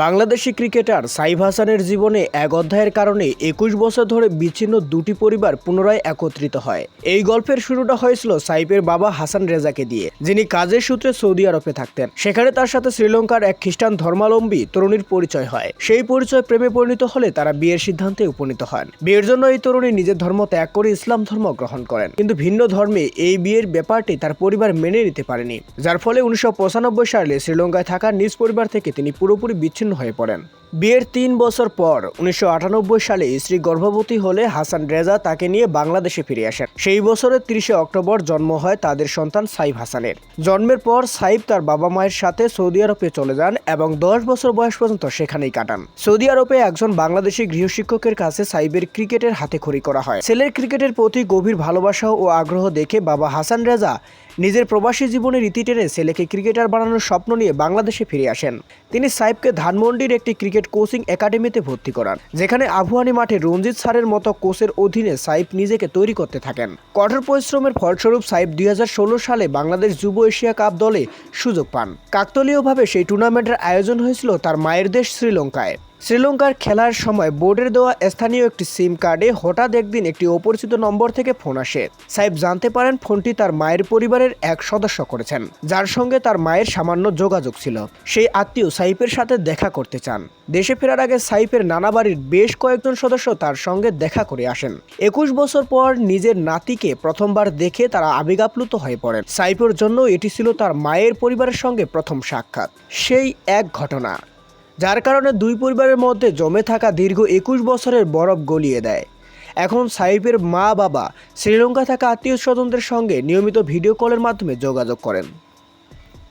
Bangladeshi cricketer Saif হাসানের জীবনে এক অধ্যায়ের কারণে একুশ বছর ধরে বিচ্ছিন্ন দুটি পরিবার পুনরায় একত্রিত হয়। এই গল্পের শুরুটা হয়েছিল সাইফের বাবা হাসান রেজাকে দিয়ে, যিনি কাজের সূত্রে সৌদি আরবে থাকতেন। সেখানে তার সাথে শ্রীলঙ্কার এক খ্রিস্টান ধর্মাবলম্বী তরুণীর পরিচয় হয়। সেই পরিচয় প্রেমে পরিণত হলে তারা বিয়ের সিদ্ধান্তে উপনীত হন। বিয়ের জন্য এই তরুণী নিজের ধর্ম ত্যাগ করে ইসলাম ধর্ম গ্রহণ করেন। কিন্তু ভিন্ন ধর্মে এই বিয়ের ব্যাপারটি তার পরিবার মেনে নিতে পারেনি। যার ফলে উনিশশো পঁচানব্বই সালে শ্রীলঙ্কায় থাকা নিজ পরিবার থেকে তিনি পুরোপুরি বিচ্ছিন্ন হয়ে পড়েন। বিয়ের তিন বছর পর উনিশশো আটানব্বই সালে স্ত্রী গর্ভবতী হলে হাসান রেজা তাকে নিয়ে বাংলাদেশে ফিরে আসেন। সেই বছরের তিরিশে অক্টোবর জন্ম হয় তাদের সন্তান সাইফ হাসানের। জন্মের পর সাইফ তার বাবা মায়ের সাথে সৌদি আরবে চলে যান এবং দশ বছর বয়স পর্যন্ত সেখানেই কাটান। সৌদি আরবে একজন বাংলাদেশি গৃহশিক্ষকের কাছে সাইবের ক্রিকেটের হাতে খড়ি করা হয়। ছেলের ক্রিকেটের প্রতি গভীর ভালোবাসা ও আগ্রহ দেখে বাবা হাসান রেজা নিজের প্রবাসী জীবনের ইতি টেনে ছেলেকে ক্রিকেটার বানানোর স্বপ্ন নিয়ে বাংলাদেশে ফিরে আসেন। তিনি সাইফকে ধানমন্ডির একটি ক্রিকেট কোচিং একাডেমিতে ভর্তি করান, যেখানে আভুয়ানি মাঠে রঞ্জিত সারের মতো কোচের অধীনে সাইফ নিজেকে তৈরি করতে থাকেন। কঠোর পরিশ্রমের ফলস্বরূপ সাইফ দুই হাজার ষোলো সালে বাংলাদেশ যুব এশিয়া কাপ দলে সুযোগ পান। কাকতলীয়ভাবে সেই টুর্নামেন্টের আয়োজন হয়েছিল তার মায়ের দেশ শ্রীলঙ্কায়। শ্রীলঙ্কার খেলার সময় বোর্ডের দেওয়া স্থানীয় একটি সিম কার্ডে হঠাৎ একদিন একটি অপরিচিত নম্বর থেকে ফোন আসে। সাহেব জানতে পারেন ফোনটি তার মায়ের পরিবারের এক সদস্য করেছেন, যার সঙ্গে তার মায়ের সামান্য যোগাযোগ ছিল। সেই আত্মীয় সাইফের সাথে দেখা করতে চান। দেশে ফেরার আগে সাইফের নানা বাড়ির বেশ কয়েকজন সদস্য তার সঙ্গে দেখা করে আসেন। একুশ বছর পর নিজের নাতিকে প্রথমবার দেখে তারা আবেগাপ্লুত হয়ে পড়েন। সাইফের জন্য এটি ছিল তার মায়ের পরিবারের সঙ্গে প্রথম সাক্ষাৎ। সেই এক ঘটনা। যার কারণে দুই পরিবারের মধ্যে জমে থাকা দীর্ঘ একুশ বছরের বরফ গলিয়ে দেয়। এখন সাইফের মা বাবা শ্রীলঙ্কা থাকা আত্মীয় স্বজনদের সঙ্গে নিয়মিত ভিডিও কলের মাধ্যমে যোগাযোগ করেন।